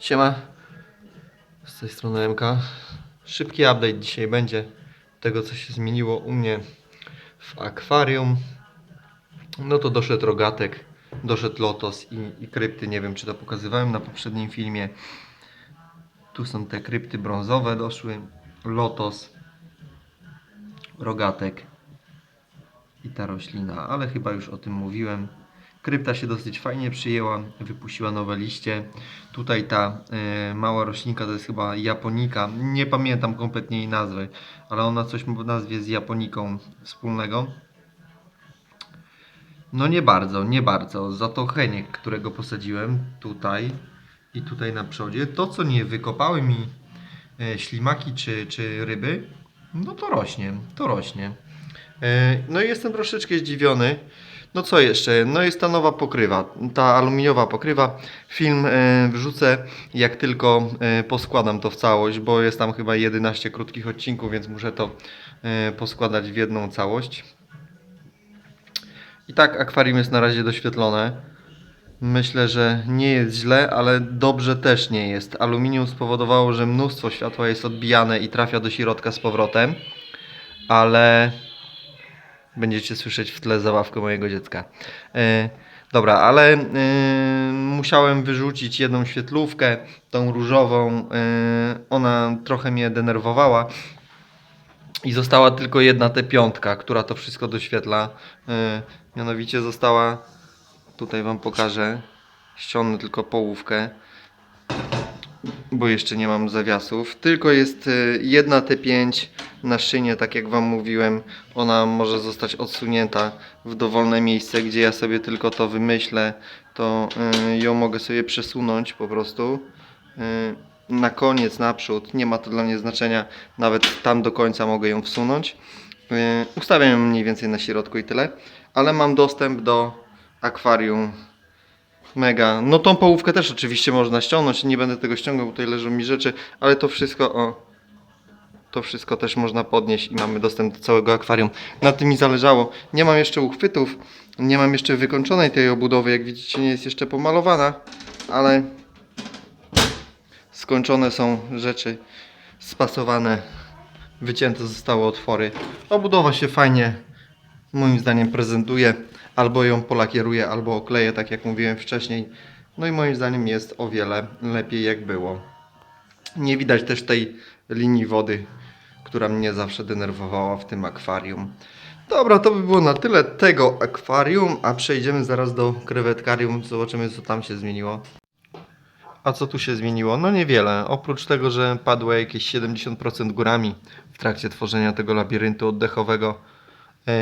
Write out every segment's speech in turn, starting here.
Siema. Z tej strony MK. Szybki update dzisiaj będzie tego, co się zmieniło u mnie w akwarium. No to doszedł rogatek, doszedł lotos i, i krypty. Nie wiem, czy to pokazywałem na poprzednim filmie. Tu są te krypty brązowe doszły. Lotos, rogatek i ta roślina, ale chyba już o tym mówiłem. Krypta się dosyć fajnie przyjęła, wypuściła nowe liście. Tutaj ta e, mała roślinka to jest chyba japonika. Nie pamiętam kompletnie jej nazwy, ale ona coś ma w nazwie z japoniką wspólnego. No nie bardzo, nie bardzo. Za to cheniek, którego posadziłem tutaj i tutaj na przodzie, to co nie wykopały mi e, ślimaki czy, czy ryby, no to rośnie, to rośnie. E, No i jestem troszeczkę zdziwiony. No co jeszcze? No jest ta nowa pokrywa, ta aluminiowa pokrywa. Film e, wrzucę jak tylko e, poskładam to w całość, bo jest tam chyba 11 krótkich odcinków, więc muszę to e, poskładać w jedną całość. I tak akwarium jest na razie doświetlone. Myślę, że nie jest źle, ale dobrze też nie jest. Aluminium spowodowało, że mnóstwo światła jest odbijane i trafia do środka z powrotem, ale będziecie słyszeć w tle zabawkę mojego dziecka. E, dobra, ale e, musiałem wyrzucić jedną świetlówkę, tą różową. E, ona trochę mnie denerwowała. I została tylko jedna T piątka, która to wszystko doświetla. E, mianowicie została, tutaj Wam pokażę, ściągnę tylko połówkę, bo jeszcze nie mam zawiasów. Tylko jest e, jedna T5 na szynie, tak jak Wam mówiłem. Ona może zostać odsunięta w dowolne miejsce, gdzie ja sobie tylko to wymyślę, to e, ją mogę sobie przesunąć po prostu. E, na koniec, naprzód, nie ma to dla mnie znaczenia, nawet tam do końca mogę ją wsunąć. Ustawiam ją mniej więcej na środku i tyle, ale mam dostęp do akwarium mega. No tą połówkę też oczywiście można ściągnąć, nie będę tego ściągał, bo tutaj leżą mi rzeczy, ale to wszystko, o, to wszystko też można podnieść i mamy dostęp do całego akwarium. Na tym mi zależało. Nie mam jeszcze uchwytów, nie mam jeszcze wykończonej tej obudowy, jak widzicie nie jest jeszcze pomalowana, ale skończone są rzeczy spasowane, wycięte zostały otwory. Obudowa się fajnie, moim zdaniem prezentuje. Albo ją polakieruję, albo okleję, tak jak mówiłem wcześniej. No i moim zdaniem jest o wiele lepiej jak było. Nie widać też tej linii wody, która mnie zawsze denerwowała w tym akwarium. Dobra, to by było na tyle tego akwarium, a przejdziemy zaraz do krewetkarium. Zobaczymy co tam się zmieniło. A co tu się zmieniło? No niewiele. Oprócz tego, że padło jakieś 70% górami w trakcie tworzenia tego labiryntu oddechowego,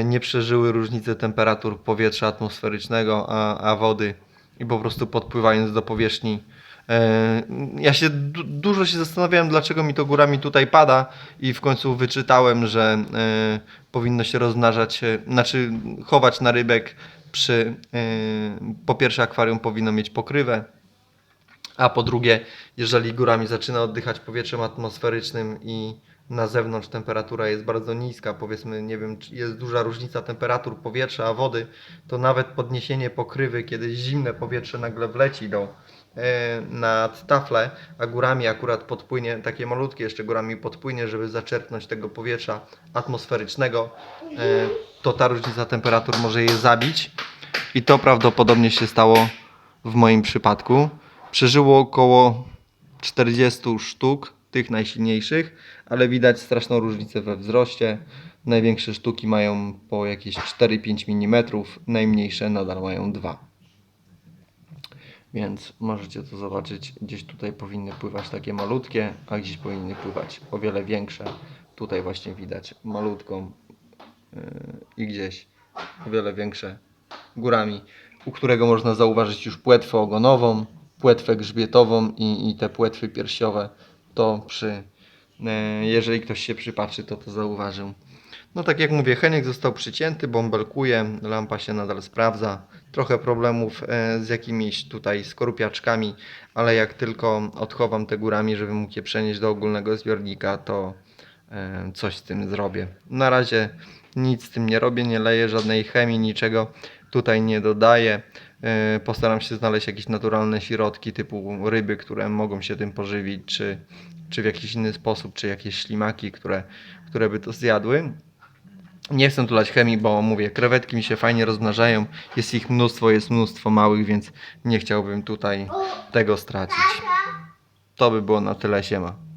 nie przeżyły różnice temperatur powietrza atmosferycznego, a, a wody i po prostu podpływając do powierzchni. e, Ja się du- dużo się zastanawiałem, dlaczego mi to górami tutaj pada i w końcu wyczytałem, że e, powinno się rozmnażać, e, znaczy chować na rybek przy, e, po pierwsze akwarium powinno mieć pokrywę, a po drugie, jeżeli górami zaczyna oddychać powietrzem atmosferycznym i na zewnątrz temperatura jest bardzo niska, powiedzmy, nie wiem, jest duża różnica temperatur powietrza a wody, to nawet podniesienie pokrywy, kiedy zimne powietrze nagle wleci do e, nad taflę, a górami akurat podpłynie, takie malutkie jeszcze górami podpłynie, żeby zaczerpnąć tego powietrza atmosferycznego, e, to ta różnica temperatur może je zabić i to prawdopodobnie się stało w moim przypadku. Przeżyło około 40 sztuk, tych najsilniejszych, ale widać straszną różnicę we wzroście. Największe sztuki mają po jakieś 4-5 mm, najmniejsze nadal mają 2. Więc możecie to zobaczyć, gdzieś tutaj powinny pływać takie malutkie, a gdzieś powinny pływać o wiele większe. Tutaj właśnie widać malutką yy, i gdzieś o wiele większe górami, u którego można zauważyć już płetwę ogonową, płetwę grzbietową i, i te płetwy piersiowe. To przy, e, jeżeli ktoś się przypatrzy, to to zauważył. No tak jak mówię, Heniek został przycięty, bąbelkuje, lampa się nadal sprawdza. Trochę problemów e, z jakimiś tutaj skorupiaczkami, ale jak tylko odchowam te górami, żeby mógł je przenieść do ogólnego zbiornika, to e, coś z tym zrobię. Na razie nic z tym nie robię, nie leję żadnej chemii, niczego tutaj nie dodaję. Yy, Postaram się znaleźć jakieś naturalne środki typu ryby, które mogą się tym pożywić, czy, czy w jakiś inny sposób, czy jakieś ślimaki, które, które by to zjadły. Nie chcę tu lać chemii, bo mówię, krewetki mi się fajnie rozmnażają, jest ich mnóstwo, jest mnóstwo małych, więc nie chciałbym tutaj tego stracić. To by było na tyle, siema.